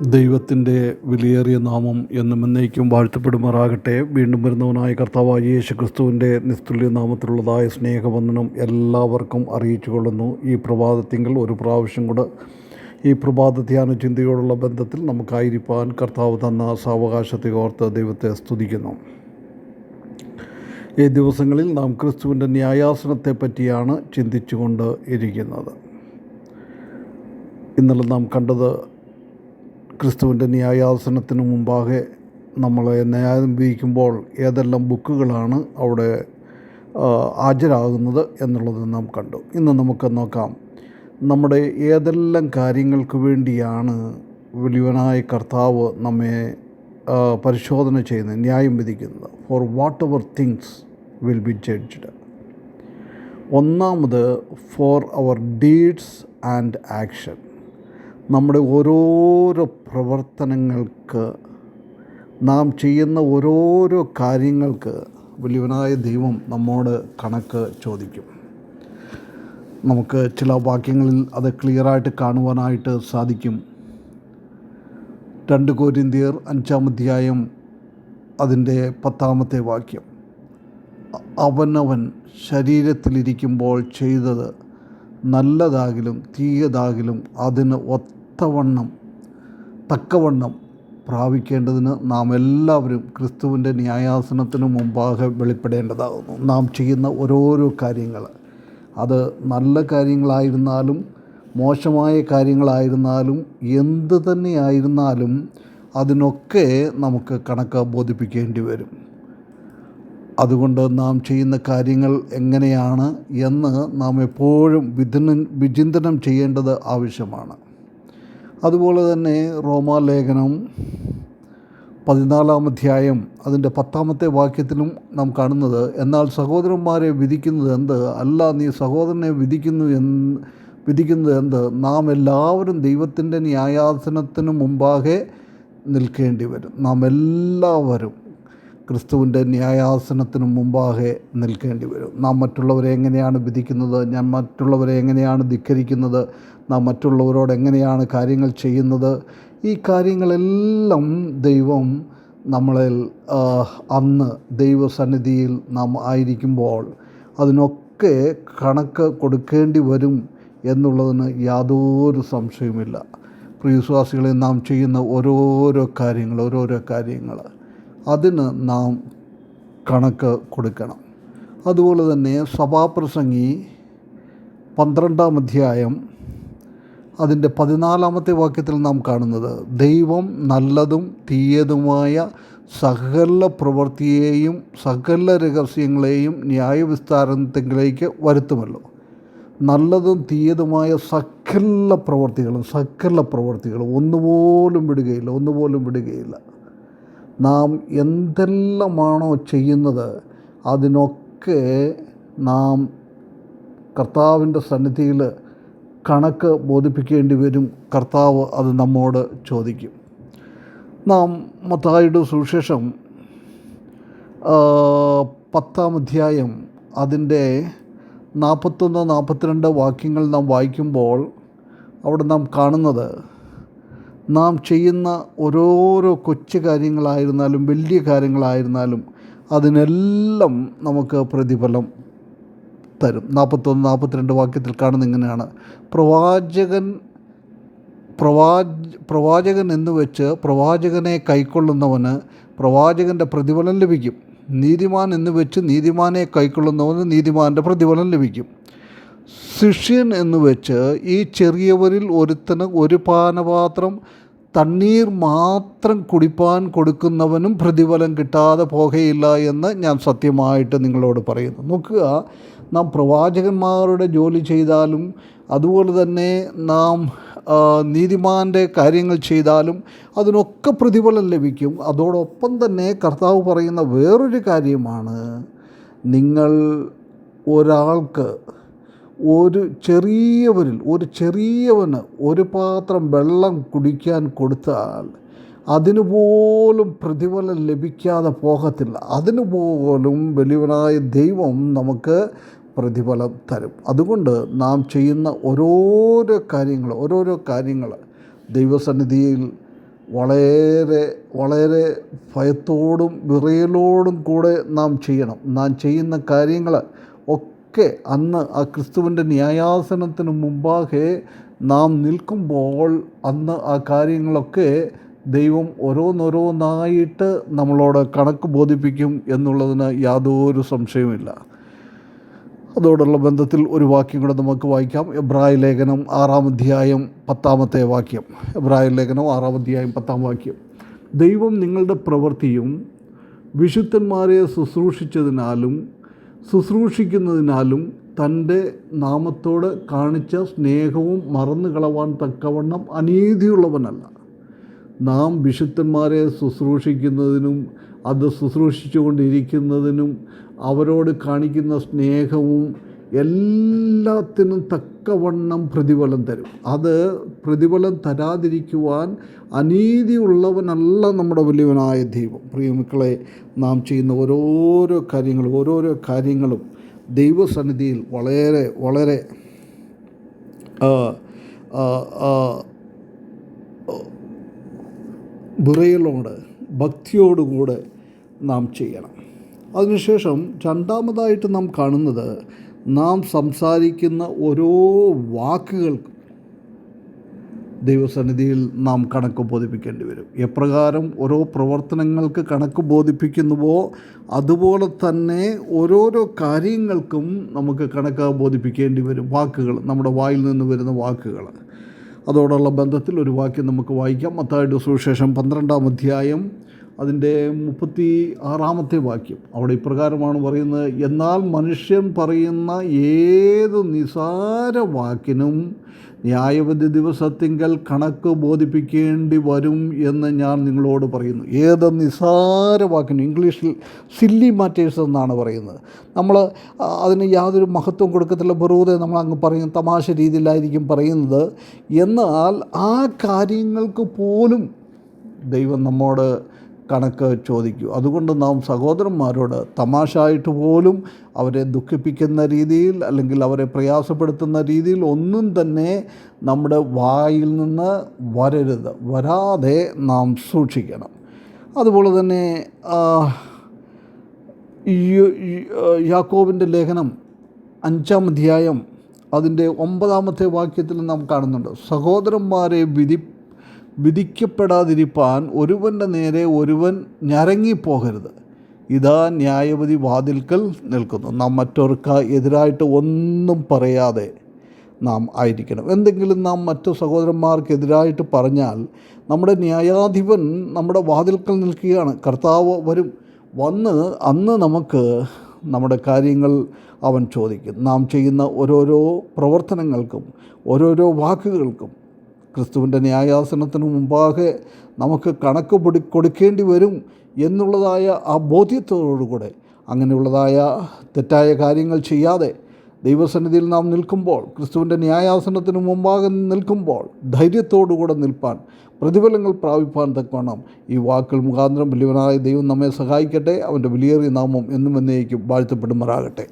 ദൈവത്തിന്റെ വിലയേറിയ നാമം എന്നും എന്നേക്കും വാഴ്ത്തപ്പെടുമാറാകട്ടെ. വീണ്ടും വരുന്നവനായ കർത്താവായ യേശു ക്രിസ്തുവിന്റെ നിസ്തുല്യ നാമത്തിലുള്ളതായ സ്നേഹവന്ദനം എല്ലാവർക്കും അറിയിച്ചു കൊള്ളുന്നു ഈ പ്രഭാതത്തിങ്കിൽ ഒരു പ്രാവശ്യം കൂടെ ഈ പ്രഭാത ധ്യാന ചിന്തയോടുള്ള ബന്ധത്തിൽ നമുക്കായിരിക്കാൻ കർത്താവ് തന്ന സാവകാശത്തെ ഓർത്ത് ദൈവത്തെ സ്തുതിക്കുന്നു. ഈ ദിവസങ്ങളിൽ നാം ക്രിസ്തുവിന്റെ ന്യായാസനത്തെ പറ്റിയാണ് ചിന്തിച്ചുകൊണ്ട് ഇരിക്കുന്നത്. ഇന്നലെ നാം കണ്ടത് ക്രിസ്തുവിന്റെ ന്യായാസനത്തിന് മുമ്പാകെ നമ്മളെ ന്യായം വിധിക്കുമ്പോൾ ഏതെല്ലാം ബുക്കുകളാണ് അവിടെ ഹാജരാകുന്നത് എന്നുള്ളത് നാം കണ്ടു. ഇന്ന് നമുക്ക് നോക്കാം. നമ്മുടെ ഏതെല്ലാം കാര്യങ്ങൾക്ക് വേണ്ടിയാണ് വലിയവനായ കർത്താവ് നമ്മെ പരിശോധന ചെയ്യുന്നത് ന്യായം വിധിക്കുന്നത്? For whatever things will be judged ഒന്നാമത് for our deeds and action നമ്മുടെ ഓരോരോ പ്രവർത്തനങ്ങൾക്ക് നാം ചെയ്യുന്ന ഓരോരോ കാര്യങ്ങൾക്ക് വലിയവനായ ദൈവം നമ്മോട് കണക്ക് ചോദിക്കും. നമുക്ക് ചില വാക്യങ്ങളിൽ അത് ക്ലിയറായിട്ട് കാണുവാനായിട്ട് സാധിക്കും. രണ്ട് കോരിന്തിയർ അഞ്ചാം അധ്യായം അതിന്റെ പത്താമത്തെ വാക്യം. അവനവൻ ശരീരത്തിലിരിക്കുമ്പോൾ ചെയ്തത് നല്ലതാകിലും തീയതാകിലും അതിന് ഒത്തവണ്ണം തക്കവണ്ണം പ്രാപിക്കേണ്ടതിന് നാം എല്ലാവരും ക്രിസ്തുവിന്റെ ന്യായാസനത്തിന് മുമ്പാകെ വെളിപ്പെടേണ്ടതാകുന്നു. നാം ചെയ്യുന്ന ഓരോരോ കാര്യങ്ങൾ അത് നല്ല കാര്യങ്ങളായിരുന്നാലും മോശമായ കാര്യങ്ങളായിരുന്നാലും എന്ത് തന്നെയായിരുന്നാലും അതിനൊക്കെ നമുക്ക് കണക്ക് ബോധിപ്പിക്കേണ്ടി വരും. അതുകൊണ്ട് നാം ചെയ്യുന്ന കാര്യങ്ങൾ എങ്ങനെയാണ് എന്ന് നാം എപ്പോഴും വിധന വിചിന്തനം ചെയ്യേണ്ടത് ആവശ്യമാണ്. അതുപോലെ തന്നെ റോമാലേഖനം പതിനാലാം അധ്യായം അതിന്റെ പത്താമത്തെ വാക്യത്തിലും നാം കാണുന്നത് എന്നാൽ സഹോദരന്മാരെ വിധിക്കുന്നത് എന്ത്? അല്ല നീ സഹോദരനെ വിധിക്കുന്നു എന്ന് വിധിക്കുന്നത് എന്ത്? നാം എല്ലാവരും ദൈവത്തിന്റെ ന്യായാസനത്തിന് മുമ്പാകെ നിൽക്കേണ്ടി വരും. നാം എല്ലാവരും ക്രിസ്തുവിന്റെ ന്യായാസനത്തിനു മുമ്പാകെ നിൽക്കേണ്ടി വരും. നാം മറ്റുള്ളവരെ എങ്ങനെയാണ് വിധിക്കുന്നത്? ഞാൻ മറ്റുള്ളവരെ എങ്ങനെയാണ് ധിക്കരിക്കുന്നത്? നാം മറ്റുള്ളവരോട് എങ്ങനെയാണ് കാര്യങ്ങൾ ചെയ്യുന്നത്? ഈ കാര്യങ്ങളെല്ലാം ദൈവം നമ്മളിൽ അന്ന് ദൈവസന്നിധിയിൽ നാം ആയിരിക്കുമ്പോൾ അതിനൊക്കെ കണക്ക് കൊടുക്കേണ്ടി വരും എന്നുള്ളതിന് യാതൊരു സംശയവുമില്ല. പ്രിയവിശ്വാസികളെ നാം ചെയ്യുന്ന ഓരോരോ കാര്യങ്ങൾ ഓരോരോ കാര്യങ്ങൾ അതിന് നാം കണക്ക് കൊടുക്കണം. അതുപോലെ തന്നെ സഭാപ്രസംഗി പന്ത്രണ്ടാം അധ്യായം അതിന്റെ പതിനാലാമത്തെ വാക്യത്തിൽ നാം കാണുന്നത് ദൈവം നല്ലതും തീയതുമായ സകല പ്രവൃത്തിയെയും സകല രഹസ്യങ്ങളെയും ന്യായവിസ്താരത്തിലേക്ക് വരുത്തുമല്ലോ. നല്ലതും തീയതുമായ സകല പ്രവൃത്തികളും സകല പ്രവൃത്തികളും ഒന്നുപോലും വിടുകയില്ല ഒന്നുപോലും വിടുകയില്ല. നാം എന്തെല്ലാമാണോ ചെയ്യുന്നത് അതിനൊക്കെ നാം കർത്താവിന്റെ സന്നിധിയിൽ കണക്ക് ബോധിപ്പിക്കേണ്ടി വരും. കർത്താവ് അത് നമ്മോട് ചോദിക്കും. നാം മത്തായിയുടെ സുവിശേഷം പത്താം അധ്യായം അതിന്റെ നാൽപ്പത്തൊന്ന് നാൽപ്പത്തിരണ്ട് വാക്യങ്ങൾ നാം വായിക്കുമ്പോൾ അവിടെ നാം കാണുന്നത് നാം ചെയ്യുന്ന ഓരോരോ കൊച്ചു കാര്യങ്ങളായിരുന്നാലും വലിയ കാര്യങ്ങളായിരുന്നാലും അതിനെല്ലാം നമുക്ക് പ്രതിഫലം തരും. നാൽപ്പത്തൊന്ന് നാൽപ്പത്തിരണ്ട് വാക്യത്തിൽ കാണുന്ന ഇങ്ങനെയാണ്. പ്രവാചകൻ പ്രവാച പ്രവാചകൻ എന്ന് വെച്ച് പ്രവാചകനെ കൈക്കൊള്ളുന്നവന് പ്രവാചകന്റെ പ്രതിഫലം ലഭിക്കും. നീതിമാൻ എന്ന് വെച്ച് നീതിമാനെ കൈക്കൊള്ളുന്നവന് നീതിമാന്റെ പ്രതിഫലം ലഭിക്കും. ശിഷ്യൻ എന്ന് വെച്ച് ഈ ചെറിയവരിൽ ഒരുത്തന് ഒരു പാനപാത്രം തണ്ണീർ മാത്രം കുടിപ്പാൻ കൊടുക്കുന്നവനും പ്രതിഫലം കിട്ടാതെ പോകുകയില്ല എന്ന് ഞാൻ സത്യമായിട്ട് നിങ്ങളോട് പറയുന്നു. നോക്കുക നാം പ്രവാചകന്മാരുടെ ജോലി ചെയ്താലും അതുപോലെ തന്നെ നാം നീതിമാന്റെ കാര്യങ്ങൾ ചെയ്താലും അതിനൊക്കെ പ്രതിഫലം ലഭിക്കും. അതോടൊപ്പം തന്നെ കർത്താവ് പറയുന്ന വേറൊരു കാര്യമാണ്. നിങ്ങൾ ഒരാൾക്ക് ഒരു ചെറിയവരിൽ ഒരു ചെറിയവന് ഒരു പാത്രം വെള്ളം കുടിക്കാൻ കൊടുത്താൽ അതിനുപോലും പ്രതിഫലം ലഭിക്കാതെ പോകത്തില്ല. അതിനുപോലും വലിയവനായ ദൈവം നമുക്ക് പ്രതിഫലം തരും. അതുകൊണ്ട് നാം ചെയ്യുന്ന ഓരോരോ കാര്യങ്ങൾ ഓരോരോ കാര്യങ്ങൾ ദൈവസന്നിധിയിൽ വളരെ വളരെ ഭയത്തോടും വിറയലോടും കൂടെ നാം ചെയ്യണം. നാം ചെയ്യുന്ന കാര്യങ്ങൾ ഒക്കെ അന്ന് ആ ക്രിസ്തുവിന്റെ ന്യായാസനത്തിന് മുമ്പാകെ നാം നിൽക്കുമ്പോൾ അന്ന് ആ കാര്യങ്ങളൊക്കെ ദൈവം ഓരോന്നോരോന്നായിട്ട് നമ്മളോട് കണക്ക് ബോധിപ്പിക്കും എന്നുള്ളതിന് യാതൊരു സംശയവുമില്ല. അതോടുള്ള ബന്ധത്തിൽ ഒരു വാക്യം കൂടെ നമുക്ക് വായിക്കാം. എബ്രായ ലേഖനം ആറാം അധ്യായം പത്താമത്തെ വാക്യം. എബ്രായ ലേഖനം ആറാം അധ്യായം പത്താം വാക്യം. ദൈവം നിങ്ങളുടെ പ്രവൃത്തിയും വിശുദ്ധന്മാരെ ശുശ്രൂഷിച്ചതിനാലും ശുശ്രൂഷിക്കുന്നതിനാലും തന്റെ നാമത്തോട് കാണിച്ച സ്നേഹവും മറന്നു കളവാൻ തക്കവണ്ണം അനീതിയുള്ളവനല്ല. നാം വിശുദ്ധന്മാരെ ശുശ്രൂഷിക്കുന്നതിനും അത് ശുശ്രൂഷിച്ചുകൊണ്ടിരിക്കുന്നതിനും അവരോട് കാണിക്കുന്ന സ്നേഹവും എല്ലാത്തിനും തക്കവണ്ണം പ്രതിഫലം തരും. അത് പ്രതിഫലം തരാതിരിക്കുവാൻ അനീതിയുള്ളവനല്ല നമ്മുടെ വലിയവനായ ദൈവം. പ്രിയമക്കളെ നാം ചെയ്യുന്ന ഓരോരോ കാര്യങ്ങളും ഓരോരോ കാര്യങ്ങളും ദൈവസന്നിധിയിൽ വളരെ വളരെ വിറയലോട് ഭക്തിയോടുകൂടെ നാം ചെയ്യണം. അതിനുശേഷം രണ്ടാമതായിട്ട് നാം കാണുന്നത് നാം സംസാരിക്കുന്ന ഓരോ വാക്കുകൾക്കും ദൈവസന്നിധിയിൽ നാം കണക്ക് ബോധിപ്പിക്കേണ്ടി വരും. എപ്രകാരം ഓരോ പ്രവർത്തനങ്ങൾക്ക് കണക്ക് ബോധിപ്പിക്കുന്നുവോ അതുപോലെ തന്നെ ഓരോരോ കാര്യങ്ങൾക്കും നമുക്ക് കണക്ക് ബോധിപ്പിക്കേണ്ടി വരും. വാക്കുകൾ നമ്മുടെ വായിൽ നിന്ന് വരുന്ന വാക്കുകൾ. അതോടുള്ള ബന്ധത്തിൽ ഒരു വാക്യം നമുക്ക് വായിക്കാം. മത്തായുടെ സുവിശേഷം പന്ത്രണ്ടാം അധ്യായം അതിന്റെ മുപ്പത്തി ആറാമത്തെ വാക്യം. അവിടെ ഇപ്രകാരമാണ് പറയുന്നത് എന്നാൽ മനുഷ്യൻ പറയുന്ന ഏത് നിസാര വാക്കിനും ന്യായവിധി ദിവസത്തിങ്കൽ കണക്ക് ബോധിപ്പിക്കേണ്ടി വരും എന്ന് ഞാൻ നിങ്ങളോട് പറയുന്നു. ഏത് നിസാര വാക്കിനും ഇംഗ്ലീഷിൽ സില്ലി മാറ്റേഴ്സ് എന്നാണ് പറയുന്നത്. നമ്മൾ അതിന് യാതൊരു മഹത്വം കൊടുക്കത്തില്ല വെറുതെ നമ്മൾ അങ്ങ് പറയും തമാശ രീതിയിലായിരിക്കും പറയുന്നത്. എന്നാൽ ആ കാര്യങ്ങൾക്ക് പോലും ദൈവം നമ്മോട് കണക്ക് ചോദിക്കൂ. അതുകൊണ്ട് നാം സഹോദരന്മാരോട് തമാശായിട്ട് പോലും അവരെ ദുഃഖിപ്പിക്കുന്ന രീതിയിൽ അല്ലെങ്കിൽ അവരെ പ്രയാസപ്പെടുത്തുന്ന രീതിയിൽ ഒന്നും തന്നെ നമ്മുടെ വായിൽ നിന്ന് വരരുത്. വരാതെ നാം സൂക്ഷിക്കണം. അതുപോലെ തന്നെ യാക്കോബിന്റെ ലേഖനം അഞ്ചാം അധ്യായം അതിന്റെ ഒമ്പതാമത്തെ വാക്യത്തിൽ നാം കാണുന്നുണ്ട്. സഹോദരന്മാരെ വിധി വിധിക്കപ്പെടാതിരിപ്പാൻ ഒരുവന്റെ നേരെ ഒരുവൻ ഞരങ്ങിപ്പോകരുത്. ഇതാ ന്യായവതി വാതിൽക്കൽ നിൽക്കുന്നു. നാം മറ്റവർക്ക് എതിരായിട്ട് ഒന്നും പറയാതെ നാം ആയിരിക്കണം. എന്തെങ്കിലും നാം മറ്റു സഹോദരന്മാർക്കെതിരായിട്ട് പറഞ്ഞാൽ നമ്മുടെ ന്യായാധിപൻ നമ്മുടെ വാതിൽക്കൽ നിൽക്കുകയാണ്. കർത്താവ് വരും. വന്ന് അന്ന് നമുക്ക് നമ്മുടെ കാര്യങ്ങൾ അവൻ ചോദിക്കും. നാം ചെയ്യുന്ന ഓരോരോ പ്രവർത്തനങ്ങൾക്കും ഓരോരോ വാക്കുകൾക്കും ക്രിസ്തുവിന്റെ ന്യായാസനത്തിന് മുമ്പാകെ നമുക്ക് കണക്ക് പൊടി കൊടുക്കേണ്ടി വരും എന്നുള്ളതായ ആ ബോധ്യത്തോടുകൂടെ അങ്ങനെയുള്ളതായ തെറ്റായ കാര്യങ്ങൾ ചെയ്യാതെ ദൈവസന്നിധിയിൽ നാം നിൽക്കുമ്പോൾ ക്രിസ്തുവിന്റെ ന്യായാസനത്തിന് മുമ്പാകെ നിൽക്കുമ്പോൾ ധൈര്യത്തോടുകൂടെ നിൽപ്പാൻ പ്രതിഫലങ്ങൾ പ്രാപിപ്പാൻ തക്കവണ്ണം ഈ വാക്കുകൾ മുഖാന്തരം വലിയവനായ ദൈവം നമ്മെ സഹായിക്കട്ടെ. അവന്റെ വിലയേറിയ നാമം എന്നും എന്നേക്കും വാഴ്ത്തപ്പെടുമാറാകട്ടെ.